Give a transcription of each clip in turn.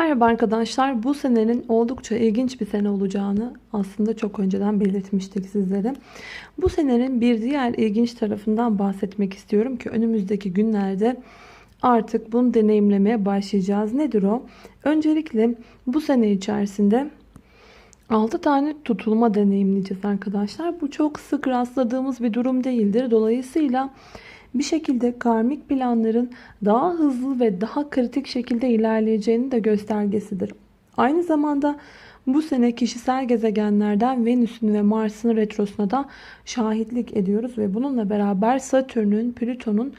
Merhaba arkadaşlar. Bu senenin oldukça ilginç bir sene olacağını aslında çok önceden belirtmiştik sizlere. Bu senenin bir diğer ilginç tarafından bahsetmek istiyorum ki önümüzdeki günlerde artık bunu deneyimlemeye başlayacağız. Nedir o? Öncelikle bu sene içerisinde 6 tane tutulma deneyimleyeceğiz arkadaşlar. Bu çok sık rastladığımız bir durum değildir. Dolayısıyla bir şekilde karmik planların daha hızlı ve daha kritik şekilde ilerleyeceğini de göstergesidir. Aynı zamanda bu sene kişisel gezegenlerden Venüs'ün ve Mars'ın retrosuna da şahitlik ediyoruz ve bununla beraber Satürn'ün, Plüton'un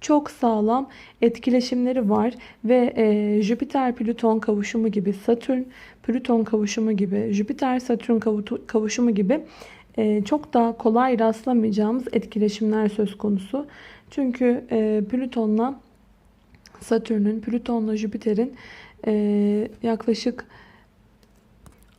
çok sağlam etkileşimleri var ve e, Jüpiter Plüton kavuşumu gibi Satürn Plüton kavuşumu gibi Jüpiter Satürn kavuşumu gibi e, çok daha kolay rastlamayacağımız etkileşimler söz konusu. Çünkü e, Plüton'la Satürn'ün, Plüton'la Jüpiter'in e, yaklaşık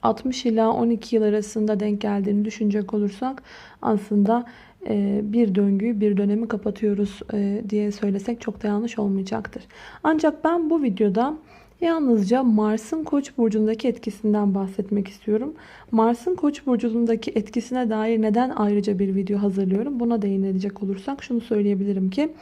60 ila 12 yıl arasında denk geldiğini düşünecek olursak aslında e, bir döngüyü, bir dönemi kapatıyoruz e, diye söylesek çok da yanlış olmayacaktır. Ancak ben bu videoda Yalnızca Mars'ın Koç burcundaki etkisinden bahsetmek istiyorum. Mars'ın Koç burcundaki etkisine dair neden ayrıca bir video hazırlıyorum? Buna değinecek olursak şunu söyleyebilirim ki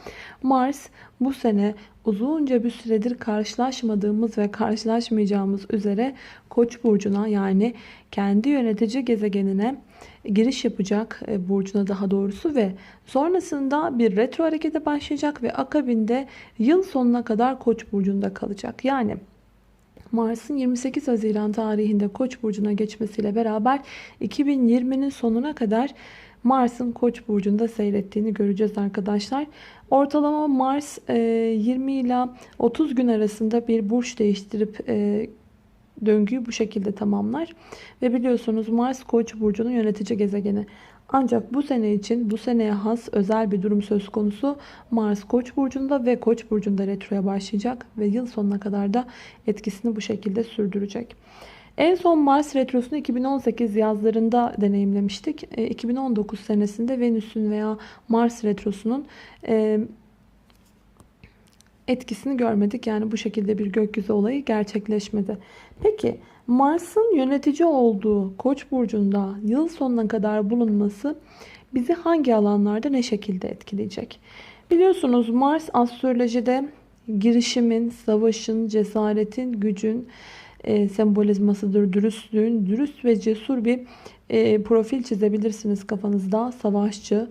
Mars bu sene uzunca bir süredir karşılaşmadığımız ve karşılaşmayacağımız üzere Koç burcuna yani kendi yönetici gezegenine giriş yapacak e, burcuna daha doğrusu ve sonrasında bir retro harekete başlayacak ve akabinde yıl sonuna kadar Koç burcunda kalacak. Yani Mars'ın 28 Haziran tarihinde Koç burcuna geçmesiyle beraber 2020'nin sonuna kadar Mars'ın Koç burcunda seyrettiğini göreceğiz arkadaşlar. Ortalama Mars 20 e, ila 30 gün arasında bir burç değiştirip e, döngüyü bu şekilde tamamlar. Ve biliyorsunuz Mars Koç burcunun yönetici gezegeni. Ancak bu sene için bu seneye has özel bir durum söz konusu. Mars Koç burcunda ve Koç burcunda retroya başlayacak ve yıl sonuna kadar da etkisini bu şekilde sürdürecek. En son Mars retrosunu 2018 yazlarında deneyimlemiştik. 2019 e, senesinde Venüs'ün veya Mars retrosunun e, etkisini görmedik. Yani bu şekilde bir gökyüzü olayı gerçekleşmedi. Peki Mars'ın yönetici olduğu Koç burcunda yıl sonuna kadar bulunması bizi hangi alanlarda ne şekilde etkileyecek? Biliyorsunuz Mars astrolojide girişimin, savaşın, cesaretin, gücün e, sembolizmasıdır. Dürüstlüğün, dürüst ve cesur bir e, profil çizebilirsiniz kafanızda. Savaşçı,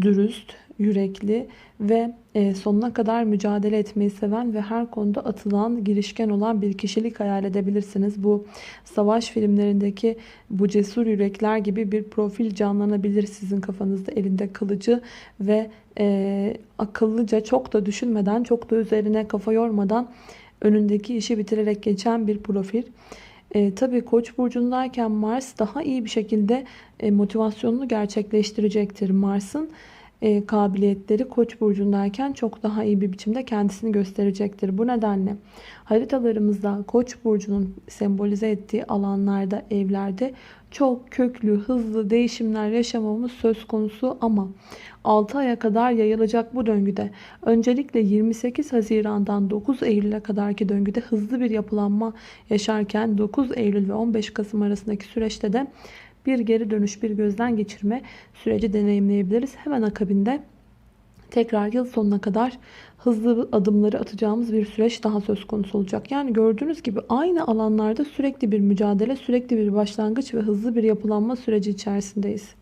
dürüst, yürekli ve e, sonuna kadar mücadele etmeyi seven ve her konuda atılan, girişken olan bir kişilik hayal edebilirsiniz. Bu savaş filmlerindeki bu cesur yürekler gibi bir profil canlanabilir sizin kafanızda elinde kılıcı ve e, akıllıca çok da düşünmeden, çok da üzerine kafa yormadan önündeki işi bitirerek geçen bir profil. E, tabii Koç burcundayken Mars daha iyi bir şekilde e, motivasyonunu gerçekleştirecektir. Mars'ın e, kabiliyetleri Koç burcundayken çok daha iyi bir biçimde kendisini gösterecektir. Bu nedenle haritalarımızda Koç burcunun sembolize ettiği alanlarda, evlerde çok köklü, hızlı değişimler yaşamamız söz konusu ama 6 aya kadar yayılacak bu döngüde öncelikle 28 Haziran'dan 9 Eylül'e kadarki döngüde hızlı bir yapılanma yaşarken 9 Eylül ve 15 Kasım arasındaki süreçte de bir geri dönüş, bir gözden geçirme süreci deneyimleyebiliriz. Hemen akabinde tekrar yıl sonuna kadar hızlı adımları atacağımız bir süreç daha söz konusu olacak. Yani gördüğünüz gibi aynı alanlarda sürekli bir mücadele, sürekli bir başlangıç ve hızlı bir yapılanma süreci içerisindeyiz.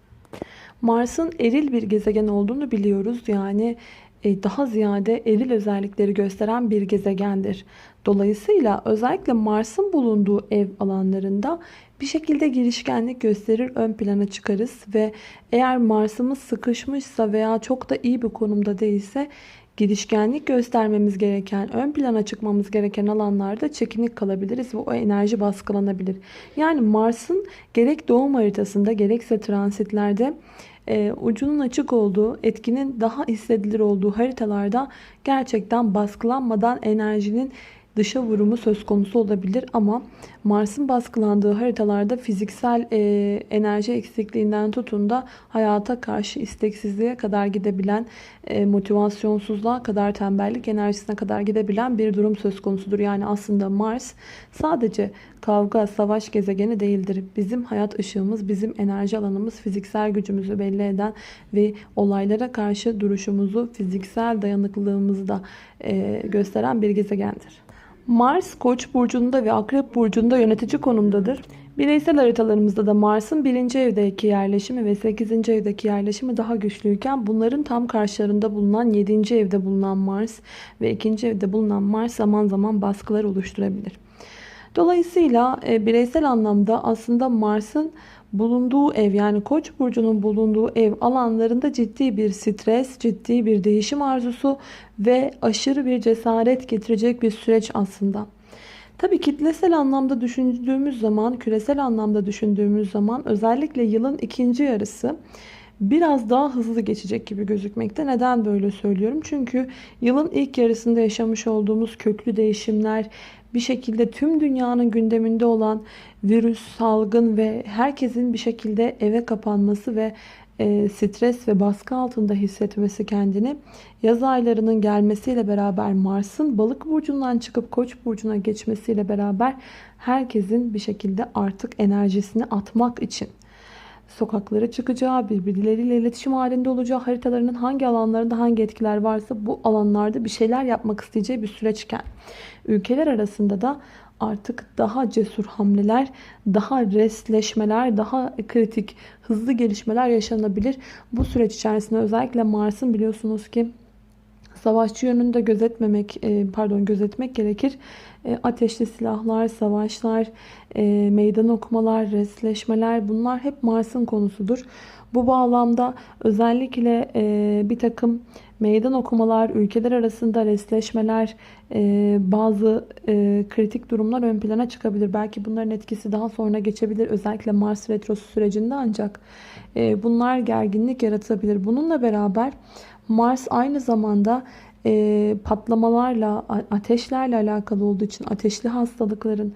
Mars'ın eril bir gezegen olduğunu biliyoruz. Yani e, daha ziyade eril özellikleri gösteren bir gezegendir. Dolayısıyla özellikle Mars'ın bulunduğu ev alanlarında bir şekilde girişkenlik gösterir, ön plana çıkarız ve eğer Mars'ımız sıkışmışsa veya çok da iyi bir konumda değilse girişkenlik göstermemiz gereken, ön plana çıkmamız gereken alanlarda çekinik kalabiliriz ve o enerji baskılanabilir. Yani Mars'ın gerek doğum haritasında gerekse transitlerde e, ucunun açık olduğu, etkinin daha hissedilir olduğu haritalarda gerçekten baskılanmadan enerjinin dışa vurumu söz konusu olabilir ama Mars'ın baskılandığı haritalarda fiziksel e, enerji eksikliğinden tutun da hayata karşı isteksizliğe kadar gidebilen, e, motivasyonsuzluğa kadar tembellik enerjisine kadar gidebilen bir durum söz konusudur. Yani aslında Mars sadece kavga, savaş gezegeni değildir. Bizim hayat ışığımız, bizim enerji alanımız, fiziksel gücümüzü belli eden ve olaylara karşı duruşumuzu, fiziksel dayanıklılığımızı da e, gösteren bir gezegendir. Mars Koç burcunda ve Akrep burcunda yönetici konumdadır. Bireysel haritalarımızda da Mars'ın 1. evdeki yerleşimi ve 8. evdeki yerleşimi daha güçlüyken bunların tam karşılarında bulunan 7. evde bulunan Mars ve 2. evde bulunan Mars zaman zaman baskılar oluşturabilir. Dolayısıyla e, bireysel anlamda aslında Mars'ın bulunduğu ev yani Koç burcunun bulunduğu ev alanlarında ciddi bir stres, ciddi bir değişim arzusu ve aşırı bir cesaret getirecek bir süreç aslında. Tabii kitlesel anlamda düşündüğümüz zaman, küresel anlamda düşündüğümüz zaman özellikle yılın ikinci yarısı biraz daha hızlı geçecek gibi gözükmekte. Neden böyle söylüyorum? Çünkü yılın ilk yarısında yaşamış olduğumuz köklü değişimler, bir şekilde tüm dünyanın gündeminde olan virüs, salgın ve herkesin bir şekilde eve kapanması ve e, stres ve baskı altında hissetmesi kendini yaz aylarının gelmesiyle beraber Mars'ın balık burcundan çıkıp koç burcuna geçmesiyle beraber herkesin bir şekilde artık enerjisini atmak için sokaklara çıkacağı, birbirleriyle iletişim halinde olacağı, haritalarının hangi alanlarında hangi etkiler varsa bu alanlarda bir şeyler yapmak isteyeceği bir süreçken ülkeler arasında da artık daha cesur hamleler, daha restleşmeler, daha kritik, hızlı gelişmeler yaşanabilir. Bu süreç içerisinde özellikle Mars'ın biliyorsunuz ki savaşçı yönünde gözetmemek, e, pardon gözetmek gerekir. E, ateşli silahlar, savaşlar, e, meydan okumalar, restleşmeler bunlar hep Mars'ın konusudur. Bu bağlamda özellikle bir takım meydan okumalar, ülkeler arasında restleşmeler, bazı kritik durumlar ön plana çıkabilir. Belki bunların etkisi daha sonra geçebilir. Özellikle Mars retrosu sürecinde ancak bunlar gerginlik yaratabilir. Bununla beraber Mars aynı zamanda e, patlamalarla, ateşlerle alakalı olduğu için ateşli hastalıkların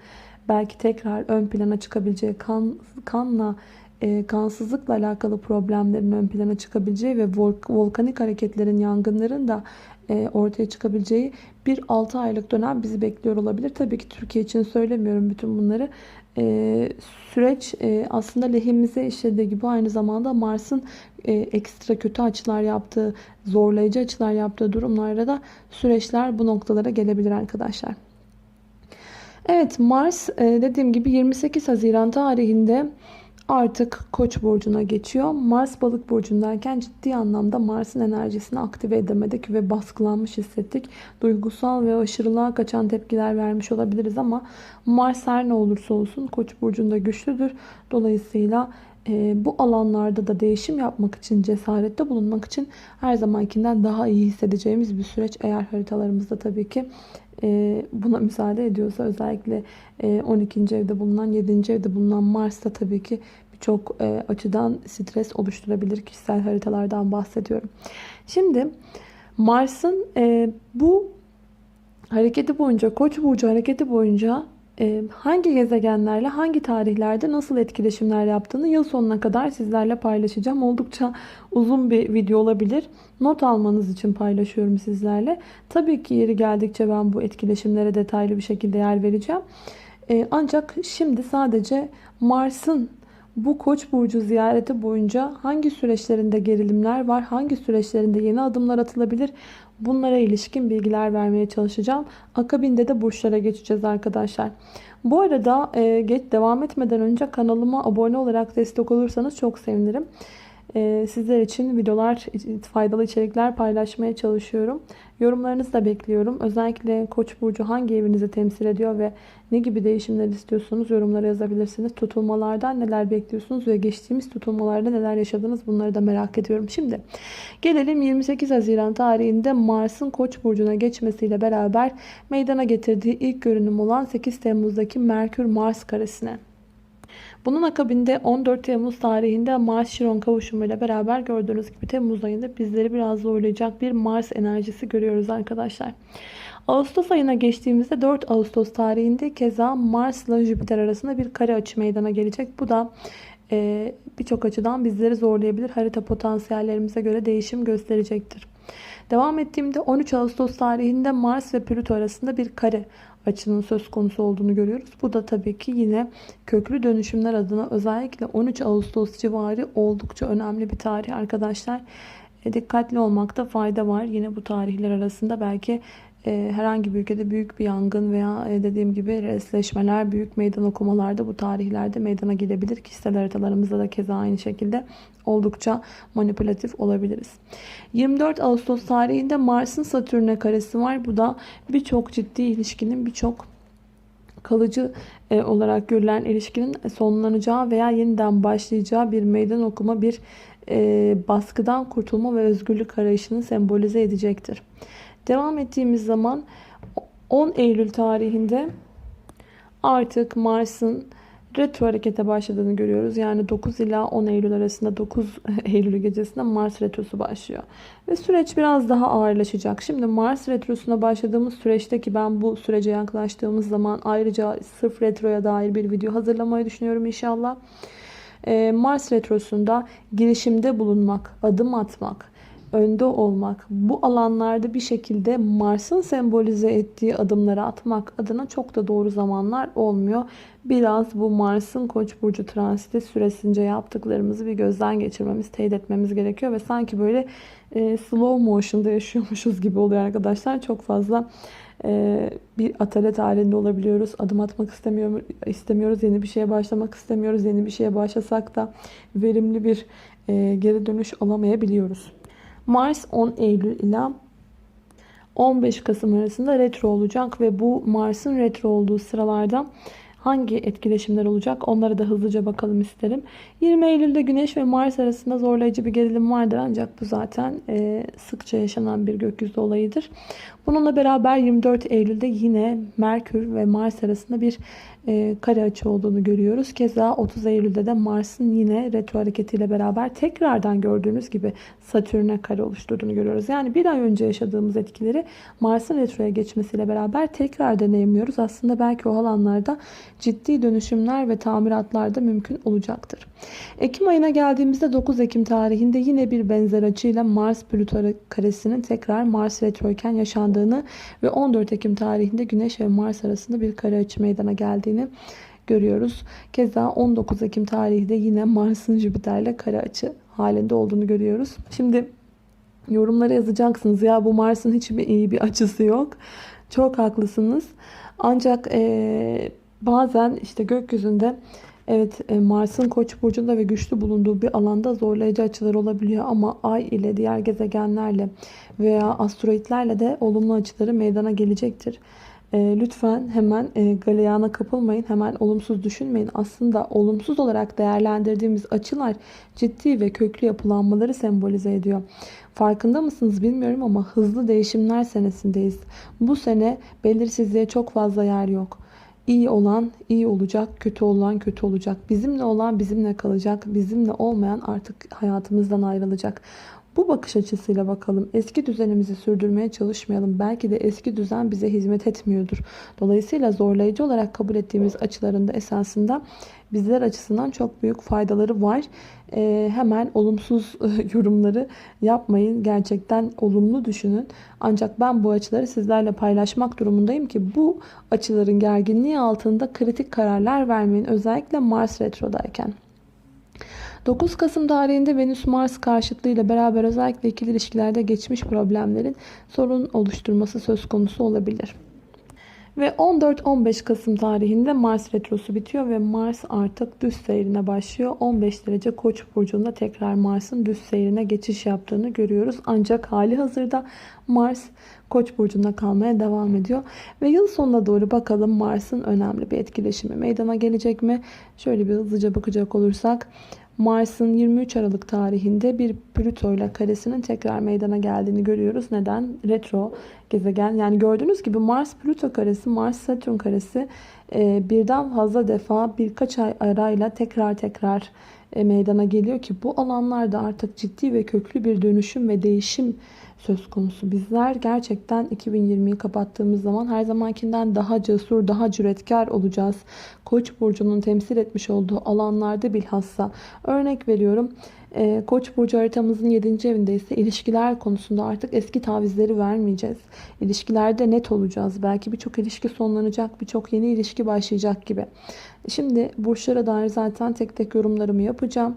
belki tekrar ön plana çıkabileceği, kan, kanla, e, kansızlıkla alakalı problemlerin ön plana çıkabileceği ve volkanik hareketlerin, yangınların da e, ortaya çıkabileceği bir 6 aylık dönem bizi bekliyor olabilir. Tabii ki Türkiye için söylemiyorum bütün bunları. E, süreç e, aslında lehimize işlediği gibi aynı zamanda Mars'ın e, ekstra kötü açılar yaptığı, zorlayıcı açılar yaptığı durumlarda da süreçler bu noktalara gelebilir arkadaşlar. Evet Mars e, dediğim gibi 28 Haziran tarihinde artık Koç burcuna geçiyor. Mars Balık burcundayken ciddi anlamda Mars'ın enerjisini aktive edemedik ve baskılanmış hissettik. Duygusal ve aşırılığa kaçan tepkiler vermiş olabiliriz ama Mars her ne olursa olsun Koç burcunda güçlüdür. Dolayısıyla e, bu alanlarda da değişim yapmak için, cesarette bulunmak için her zamankinden daha iyi hissedeceğimiz bir süreç. Eğer haritalarımızda tabii ki buna müsaade ediyorsa özellikle e, 12. evde bulunan, 7. evde bulunan Mars da tabii ki birçok e, açıdan stres oluşturabilir. Kişisel haritalardan bahsediyorum. Şimdi Mars'ın e, bu hareketi boyunca, Koç burcu hareketi boyunca ee, hangi gezegenlerle hangi tarihlerde nasıl etkileşimler yaptığını yıl sonuna kadar sizlerle paylaşacağım. Oldukça uzun bir video olabilir. Not almanız için paylaşıyorum sizlerle. Tabii ki yeri geldikçe ben bu etkileşimlere detaylı bir şekilde yer vereceğim. Ancak şimdi sadece Mars'ın bu Koç burcu ziyareti boyunca hangi süreçlerinde gerilimler var, hangi süreçlerinde yeni adımlar atılabilir Bunlara ilişkin bilgiler vermeye çalışacağım. Akabinde de burçlara geçeceğiz arkadaşlar. Bu arada e, geç devam etmeden önce kanalıma abone olarak destek olursanız çok sevinirim. E, sizler için videolar, faydalı içerikler paylaşmaya çalışıyorum. Yorumlarınızı da bekliyorum. Özellikle Koç burcu hangi evinizi temsil ediyor ve ne gibi değişimler istiyorsunuz yorumlara yazabilirsiniz. Tutulmalardan neler bekliyorsunuz ve geçtiğimiz tutulmalarda neler yaşadınız bunları da merak ediyorum. Şimdi gelelim 28 Haziran tarihinde Mars'ın Koç burcuna geçmesiyle beraber meydana getirdiği ilk görünüm olan 8 Temmuz'daki Merkür Mars karesine. Bunun akabinde 14 Temmuz tarihinde Mars Şiron kavuşumuyla beraber gördüğünüz gibi Temmuz ayında bizleri biraz zorlayacak bir Mars enerjisi görüyoruz arkadaşlar. Ağustos ayına geçtiğimizde 4 Ağustos tarihinde keza Mars ile Jüpiter arasında bir kare açı meydana gelecek. Bu da e, birçok açıdan bizleri zorlayabilir. Harita potansiyellerimize göre değişim gösterecektir. Devam ettiğimde 13 Ağustos tarihinde Mars ve Plüto arasında bir kare açının söz konusu olduğunu görüyoruz. Bu da tabii ki yine köklü dönüşümler adına özellikle 13 Ağustos civarı oldukça önemli bir tarih arkadaşlar. E, dikkatli olmakta fayda var. Yine bu tarihler arasında belki herhangi bir ülkede büyük bir yangın veya e, dediğim gibi resleşmeler, büyük meydan okumalarda bu tarihlerde meydana gelebilir. Kişisel haritalarımızda da keza aynı şekilde oldukça manipülatif olabiliriz. 24 Ağustos tarihinde Mars'ın Satürn'e karesi var. Bu da birçok ciddi ilişkinin birçok kalıcı e, olarak görülen ilişkinin sonlanacağı veya yeniden başlayacağı bir meydan okuma, bir e, baskıdan kurtulma ve özgürlük arayışını sembolize edecektir. Devam ettiğimiz zaman 10 Eylül tarihinde artık Mars'ın retro harekete başladığını görüyoruz. Yani 9 ila 10 Eylül arasında 9 Eylül gecesinde Mars retrosu başlıyor. Ve süreç biraz daha ağırlaşacak. Şimdi Mars retrosuna başladığımız süreçte ki ben bu sürece yaklaştığımız zaman ayrıca sırf retroya dair bir video hazırlamayı düşünüyorum inşallah. Ee, Mars retrosunda girişimde bulunmak, adım atmak, önde olmak, bu alanlarda bir şekilde Mars'ın sembolize ettiği adımları atmak adına çok da doğru zamanlar olmuyor. Biraz bu Mars'ın Koç burcu transiti süresince yaptıklarımızı bir gözden geçirmemiz, teyit etmemiz gerekiyor ve sanki böyle e, slow motion'da yaşıyormuşuz gibi oluyor arkadaşlar. Çok fazla e, bir atalet halinde olabiliyoruz. Adım atmak istemiyor, istemiyoruz. Yeni bir şeye başlamak istemiyoruz. Yeni bir şeye başlasak da verimli bir e, geri dönüş alamayabiliyoruz. Mars 10 Eylül ile 15 Kasım arasında retro olacak ve bu Mars'ın retro olduğu sıralarda hangi etkileşimler olacak onlara da hızlıca bakalım isterim. 20 Eylül'de Güneş ve Mars arasında zorlayıcı bir gerilim vardır ancak bu zaten e, sıkça yaşanan bir gökyüzü olayıdır. Bununla beraber 24 Eylül'de yine Merkür ve Mars arasında bir e, kare açı olduğunu görüyoruz. Keza 30 Eylül'de de Mars'ın yine retro hareketiyle beraber tekrardan gördüğünüz gibi Satürn'e kare oluşturduğunu görüyoruz. Yani bir ay önce yaşadığımız etkileri Mars'ın retroya geçmesiyle beraber tekrar deneyimliyoruz. Aslında belki o alanlarda ciddi dönüşümler ve tamiratlar da mümkün olacaktır. Ekim ayına geldiğimizde 9 Ekim tarihinde yine bir benzer açıyla Mars Plüto karesinin tekrar Mars retroyken yaşandığını ve 14 Ekim tarihinde Güneş ve Mars arasında bir kare açı meydana geldiğini görüyoruz. Keza 19 Ekim tarihinde yine Mars'ın Jüpiter'le kare açı halinde olduğunu görüyoruz. Şimdi yorumlara yazacaksınız ya bu Mars'ın hiçbir iyi bir açısı yok. Çok haklısınız. Ancak e, bazen işte gökyüzünde Evet e, Mars'ın Koç burcunda ve güçlü bulunduğu bir alanda zorlayıcı açılar olabiliyor ama Ay ile diğer gezegenlerle veya asteroitlerle de olumlu açıları meydana gelecektir. E, lütfen hemen e, galeyana kapılmayın. Hemen olumsuz düşünmeyin. Aslında olumsuz olarak değerlendirdiğimiz açılar ciddi ve köklü yapılanmaları sembolize ediyor. Farkında mısınız bilmiyorum ama hızlı değişimler senesindeyiz. Bu sene belirsizliğe çok fazla yer yok. İyi olan iyi olacak, kötü olan kötü olacak. Bizimle olan bizimle kalacak, bizimle olmayan artık hayatımızdan ayrılacak. Bu bakış açısıyla bakalım. Eski düzenimizi sürdürmeye çalışmayalım. Belki de eski düzen bize hizmet etmiyordur. Dolayısıyla zorlayıcı olarak kabul ettiğimiz açılarında esasında bizler açısından çok büyük faydaları var. Ee, hemen olumsuz yorumları yapmayın. Gerçekten olumlu düşünün. Ancak ben bu açıları sizlerle paylaşmak durumundayım ki bu açıların gerginliği altında kritik kararlar vermeyin. Özellikle Mars retrodayken. 9 Kasım tarihinde Venüs-Mars karşıtlığı ile beraber özellikle ikili ilişkilerde geçmiş problemlerin sorun oluşturması söz konusu olabilir. Ve 14-15 Kasım tarihinde Mars retrosu bitiyor ve Mars artık düz seyrine başlıyor. 15 derece Koç burcunda tekrar Mars'ın düz seyrine geçiş yaptığını görüyoruz. Ancak hali hazırda Mars Koç burcunda kalmaya devam ediyor. Ve yıl sonuna doğru bakalım Mars'ın önemli bir etkileşimi meydana gelecek mi? Şöyle bir hızlıca bakacak olursak Mars'ın 23 Aralık tarihinde bir Plüto ile karesinin tekrar meydana geldiğini görüyoruz. Neden? Retro gezegen. Yani gördüğünüz gibi Mars Plüto karesi, Mars Satürn karesi e, birden fazla defa birkaç ay arayla tekrar tekrar meydana geliyor ki bu alanlarda artık ciddi ve köklü bir dönüşüm ve değişim söz konusu. Bizler gerçekten 2020'yi kapattığımız zaman her zamankinden daha cesur, daha cüretkar olacağız. Koç burcunun temsil etmiş olduğu alanlarda bilhassa örnek veriyorum. Ee, Koç burcu haritamızın 7. evinde ise ilişkiler konusunda artık eski tavizleri vermeyeceğiz. İlişkilerde net olacağız. Belki birçok ilişki sonlanacak, birçok yeni ilişki başlayacak gibi. Şimdi burçlara dair zaten tek tek yorumlarımı yapacağım.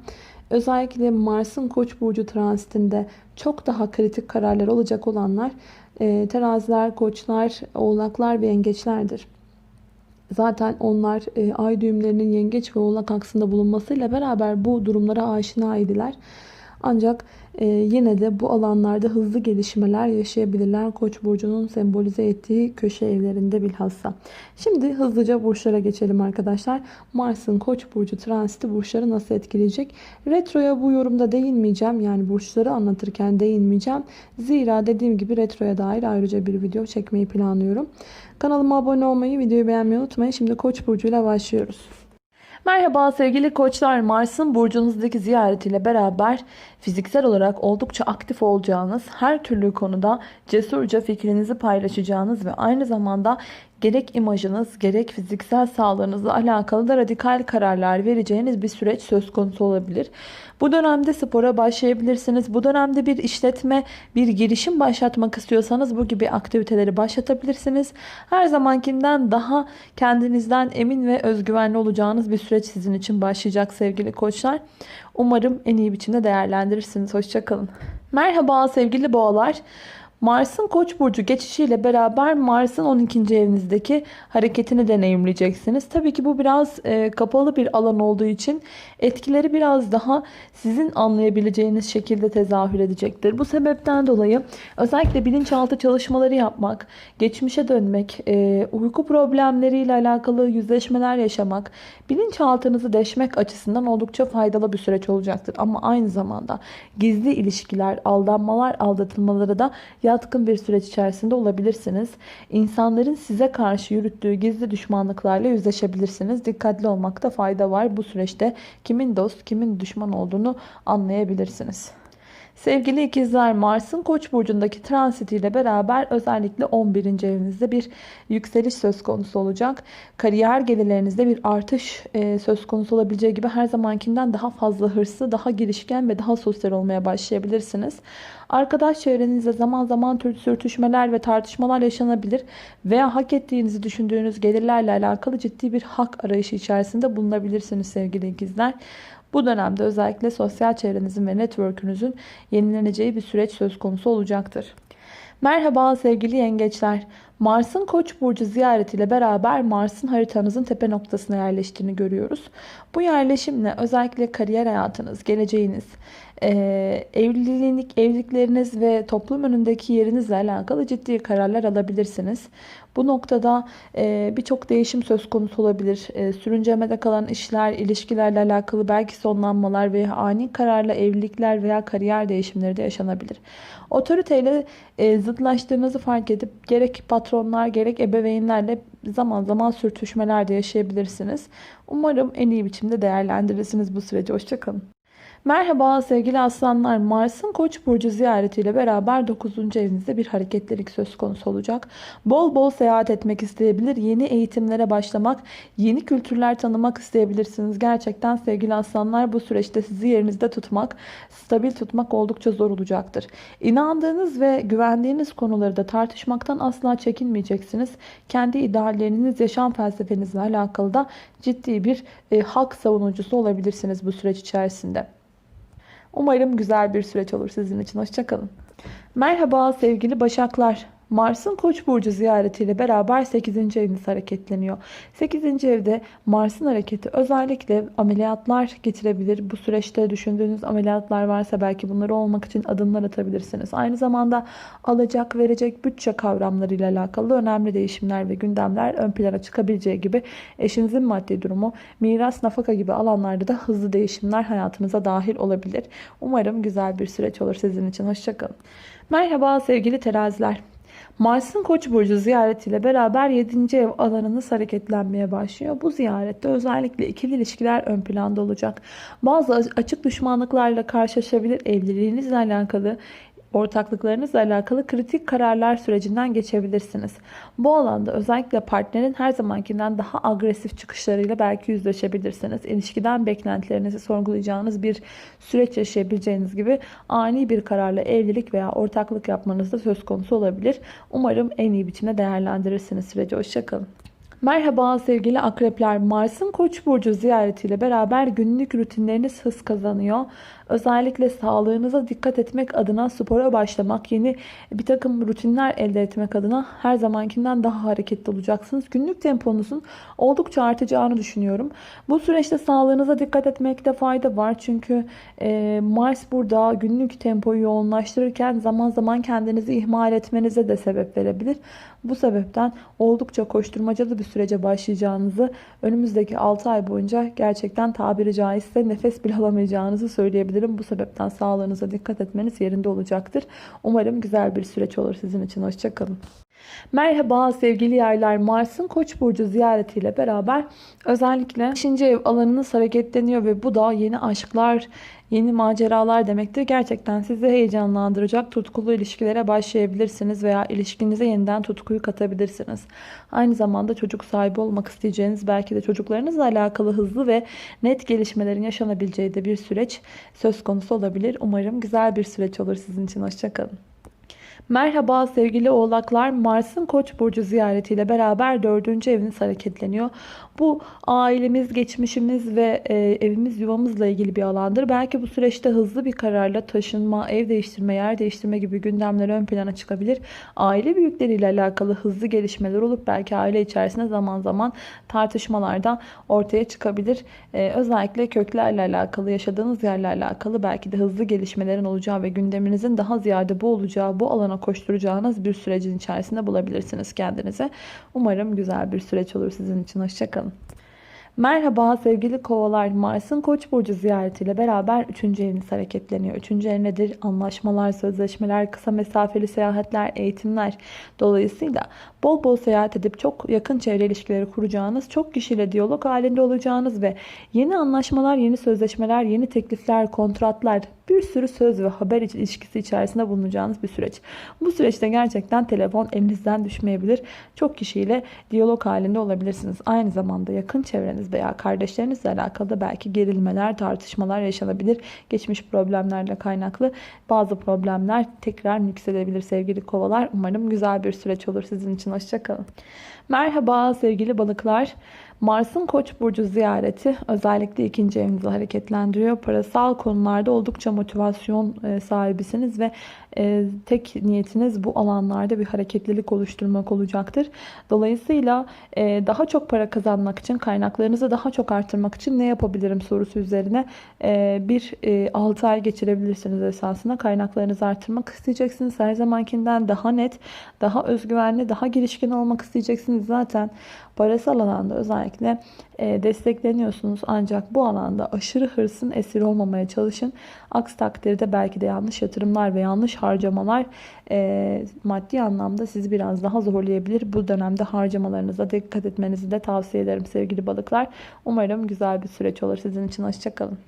Özellikle Mars'ın Koç burcu transitinde çok daha kritik kararlar olacak olanlar e, teraziler, koçlar, oğlaklar ve yengeçlerdir. Zaten onlar e, ay düğümlerinin yengeç ve oğlak aksında bulunmasıyla beraber bu durumlara aşina idiler. Ancak e, yine de bu alanlarda hızlı gelişmeler yaşayabilirler. Koç burcunun sembolize ettiği köşe evlerinde bilhassa. Şimdi hızlıca burçlara geçelim arkadaşlar. Mars'ın Koç burcu transiti burçları nasıl etkileyecek? Retroya bu yorumda değinmeyeceğim. Yani burçları anlatırken değinmeyeceğim. Zira dediğim gibi retroya dair ayrıca bir video çekmeyi planlıyorum. Kanalıma abone olmayı, videoyu beğenmeyi unutmayın. Şimdi Koç burcuyla başlıyoruz. Merhaba sevgili koçlar. Mars'ın burcunuzdaki ziyaretiyle beraber fiziksel olarak oldukça aktif olacağınız, her türlü konuda cesurca fikrinizi paylaşacağınız ve aynı zamanda gerek imajınız gerek fiziksel sağlığınızla alakalı da radikal kararlar vereceğiniz bir süreç söz konusu olabilir. Bu dönemde spora başlayabilirsiniz. Bu dönemde bir işletme, bir girişim başlatmak istiyorsanız bu gibi aktiviteleri başlatabilirsiniz. Her zamankinden daha kendinizden emin ve özgüvenli olacağınız bir süreç sizin için başlayacak sevgili koçlar. Umarım en iyi biçimde değerlendirirsiniz. Hoşçakalın. Merhaba sevgili boğalar. Mars'ın Koç burcu geçişiyle beraber Mars'ın 12. evinizdeki hareketini deneyimleyeceksiniz. Tabii ki bu biraz e, kapalı bir alan olduğu için etkileri biraz daha sizin anlayabileceğiniz şekilde tezahür edecektir. Bu sebepten dolayı özellikle bilinçaltı çalışmaları yapmak, geçmişe dönmek, e, uyku problemleriyle alakalı yüzleşmeler yaşamak, bilinçaltınızı deşmek açısından oldukça faydalı bir süreç olacaktır. Ama aynı zamanda gizli ilişkiler, aldanmalar, aldatılmaları da yatkın bir süreç içerisinde olabilirsiniz. İnsanların size karşı yürüttüğü gizli düşmanlıklarla yüzleşebilirsiniz. Dikkatli olmakta fayda var. Bu süreçte kimin dost, kimin düşman olduğunu anlayabilirsiniz. Sevgili ikizler Mars'ın Koç burcundaki transitiyle beraber özellikle 11. evinizde bir yükseliş söz konusu olacak. Kariyer gelirlerinizde bir artış e, söz konusu olabileceği gibi her zamankinden daha fazla hırslı, daha girişken ve daha sosyal olmaya başlayabilirsiniz. Arkadaş çevrenizde zaman zaman tür sürtüşmeler ve tartışmalar yaşanabilir veya hak ettiğinizi düşündüğünüz gelirlerle alakalı ciddi bir hak arayışı içerisinde bulunabilirsiniz sevgili ikizler. Bu dönemde özellikle sosyal çevrenizin ve network'ünüzün yenileneceği bir süreç söz konusu olacaktır. Merhaba sevgili yengeçler. Mars'ın Koç burcu ziyaretiyle beraber Mars'ın haritanızın tepe noktasına yerleştiğini görüyoruz. Bu yerleşimle özellikle kariyer hayatınız, geleceğiniz, e, evlilik, evlilikleriniz ve toplum önündeki yerinizle alakalı ciddi kararlar alabilirsiniz. Bu noktada e, birçok değişim söz konusu olabilir. E, sürüncemede kalan işler, ilişkilerle alakalı belki sonlanmalar veya ani kararla evlilikler veya kariyer değişimleri de yaşanabilir. Otoriteyle e, zıtlaştığınızı fark edip gerek patronlar gerek ebeveynlerle zaman zaman sürtüşmeler de yaşayabilirsiniz. Umarım en iyi biçimde değerlendirirsiniz bu süreci. Hoşçakalın. Merhaba sevgili aslanlar. Mars'ın Koç burcu ziyaretiyle beraber 9. evinizde bir hareketlilik söz konusu olacak. Bol bol seyahat etmek isteyebilir, yeni eğitimlere başlamak, yeni kültürler tanımak isteyebilirsiniz. Gerçekten sevgili aslanlar bu süreçte sizi yerinizde tutmak, stabil tutmak oldukça zor olacaktır. İnandığınız ve güvendiğiniz konuları da tartışmaktan asla çekinmeyeceksiniz. Kendi idealleriniz, yaşam felsefenizle alakalı da ciddi bir e, hak savunucusu olabilirsiniz bu süreç içerisinde. Umarım güzel bir süreç olur sizin için. Hoşçakalın. Merhaba sevgili Başaklar. Mars'ın Koç burcu ziyaretiyle beraber 8. eviniz hareketleniyor. 8. evde Mars'ın hareketi özellikle ameliyatlar getirebilir. Bu süreçte düşündüğünüz ameliyatlar varsa belki bunları olmak için adımlar atabilirsiniz. Aynı zamanda alacak verecek bütçe kavramlarıyla alakalı önemli değişimler ve gündemler ön plana çıkabileceği gibi eşinizin maddi durumu, miras, nafaka gibi alanlarda da hızlı değişimler hayatınıza dahil olabilir. Umarım güzel bir süreç olur sizin için. Hoşçakalın. Merhaba sevgili teraziler. Mars'ın Koç burcu ziyaretiyle beraber 7. ev alanınız hareketlenmeye başlıyor. Bu ziyarette özellikle ikili ilişkiler ön planda olacak. Bazı açık düşmanlıklarla karşılaşabilir evliliğinizle alakalı ortaklıklarınızla alakalı kritik kararlar sürecinden geçebilirsiniz. Bu alanda özellikle partnerin her zamankinden daha agresif çıkışlarıyla belki yüzleşebilirsiniz. İlişkiden beklentilerinizi sorgulayacağınız bir süreç yaşayabileceğiniz gibi ani bir kararla evlilik veya ortaklık yapmanız da söz konusu olabilir. Umarım en iyi biçimde değerlendirirsiniz süreci. Hoşçakalın. Merhaba sevgili akrepler. Mars'ın Koç burcu ziyaretiyle beraber günlük rutinleriniz hız kazanıyor. Özellikle sağlığınıza dikkat etmek adına spora başlamak, yeni bir takım rutinler elde etmek adına her zamankinden daha hareketli olacaksınız. Günlük temponuzun oldukça artacağını düşünüyorum. Bu süreçte sağlığınıza dikkat etmekte fayda var. Çünkü e, Mars burada günlük tempoyu yoğunlaştırırken zaman zaman kendinizi ihmal etmenize de sebep verebilir. Bu sebepten oldukça koşturmacalı bir sürece başlayacağınızı, önümüzdeki 6 ay boyunca gerçekten tabiri caizse nefes bile alamayacağınızı söyleyebilirim. Bu sebepten sağlığınıza dikkat etmeniz yerinde olacaktır. Umarım güzel bir süreç olur sizin için. Hoşçakalın. Merhaba sevgili yaylar. Mars'ın Koç burcu ziyaretiyle beraber özellikle 5. ev alanınız hareketleniyor ve bu da yeni aşklar, yeni maceralar demektir. Gerçekten sizi heyecanlandıracak tutkulu ilişkilere başlayabilirsiniz veya ilişkinize yeniden tutkuyu katabilirsiniz. Aynı zamanda çocuk sahibi olmak isteyeceğiniz belki de çocuklarınızla alakalı hızlı ve net gelişmelerin yaşanabileceği de bir süreç söz konusu olabilir. Umarım güzel bir süreç olur sizin için. Hoşçakalın. Merhaba sevgili oğlaklar. Mars'ın Koç burcu ziyaretiyle beraber dördüncü eviniz hareketleniyor. Bu ailemiz, geçmişimiz ve e, evimiz, yuvamızla ilgili bir alandır. Belki bu süreçte hızlı bir kararla taşınma, ev değiştirme, yer değiştirme gibi gündemler ön plana çıkabilir. Aile büyükleriyle alakalı hızlı gelişmeler olup belki aile içerisinde zaman zaman tartışmalardan ortaya çıkabilir. E, özellikle köklerle alakalı, yaşadığınız yerlerle alakalı belki de hızlı gelişmelerin olacağı ve gündeminizin daha ziyade bu olacağı, bu alana koşturacağınız bir sürecin içerisinde bulabilirsiniz kendinize. Umarım güzel bir süreç olur sizin için. Hoşçakalın. Merhaba sevgili kovalar. Mars'ın Koç burcu ziyaretiyle beraber 3. eviniz hareketleniyor. 3. ev nedir? Anlaşmalar, sözleşmeler, kısa mesafeli seyahatler, eğitimler. Dolayısıyla bol bol seyahat edip çok yakın çevre ilişkileri kuracağınız, çok kişiyle diyalog halinde olacağınız ve yeni anlaşmalar, yeni sözleşmeler, yeni teklifler, kontratlar, bir sürü söz ve haber ilişkisi içerisinde bulunacağınız bir süreç. Bu süreçte gerçekten telefon elinizden düşmeyebilir. Çok kişiyle diyalog halinde olabilirsiniz. Aynı zamanda yakın çevreniz veya kardeşlerinizle alakalı da belki gerilmeler, tartışmalar yaşanabilir. Geçmiş problemlerle kaynaklı bazı problemler tekrar yükselebilir sevgili kovalar. Umarım güzel bir süreç olur sizin için. Hoşçakalın. Merhaba sevgili balıklar. Mars'ın Koç burcu ziyareti özellikle ikinci evinizi hareketlendiriyor. Parasal konularda oldukça motivasyon e, sahibisiniz ve e, tek niyetiniz bu alanlarda bir hareketlilik oluşturmak olacaktır. Dolayısıyla e, daha çok para kazanmak için, kaynaklarınızı daha çok artırmak için ne yapabilirim sorusu üzerine bir 6 ay geçirebilirsiniz esasında. Kaynaklarınızı artırmak isteyeceksiniz. Her zamankinden daha net, daha özgüvenli, daha girişkin olmak isteyeceksiniz. Zaten parasal alanda özellikle e, destekleniyorsunuz. Ancak bu alanda aşırı hırsın esir olmamaya çalışın. Aksi takdirde belki de yanlış yatırımlar ve yanlış harcamalar e, maddi anlamda sizi biraz daha zorlayabilir. Bu dönemde harcamalarınıza dikkat etmenizi de tavsiye ederim sevgili balıklar. Umarım güzel bir süreç olur sizin için. Hoşçakalın.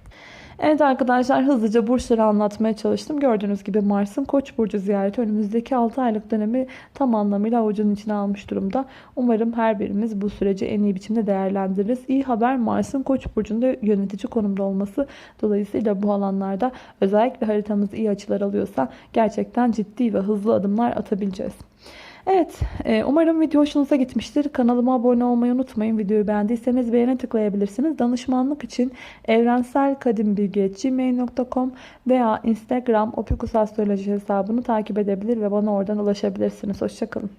Evet arkadaşlar hızlıca burçları anlatmaya çalıştım. Gördüğünüz gibi Mars'ın Koç burcu ziyareti önümüzdeki 6 aylık dönemi tam anlamıyla avucunun içine almış durumda. Umarım her birimiz bu süreci en iyi biçimde değerlendiririz. İyi haber Mars'ın Koç burcunda yönetici konumda olması. Dolayısıyla bu alanlarda özellikle haritamız iyi açılar alıyorsa gerçekten ciddi ve hızlı adımlar atabileceğiz. Evet e, umarım video hoşunuza gitmiştir. Kanalıma abone olmayı unutmayın. Videoyu beğendiyseniz beğene tıklayabilirsiniz. Danışmanlık için evrenselkadimbilgi.gmail.com veya Instagram opikusastroloji hesabını takip edebilir ve bana oradan ulaşabilirsiniz. Hoşçakalın.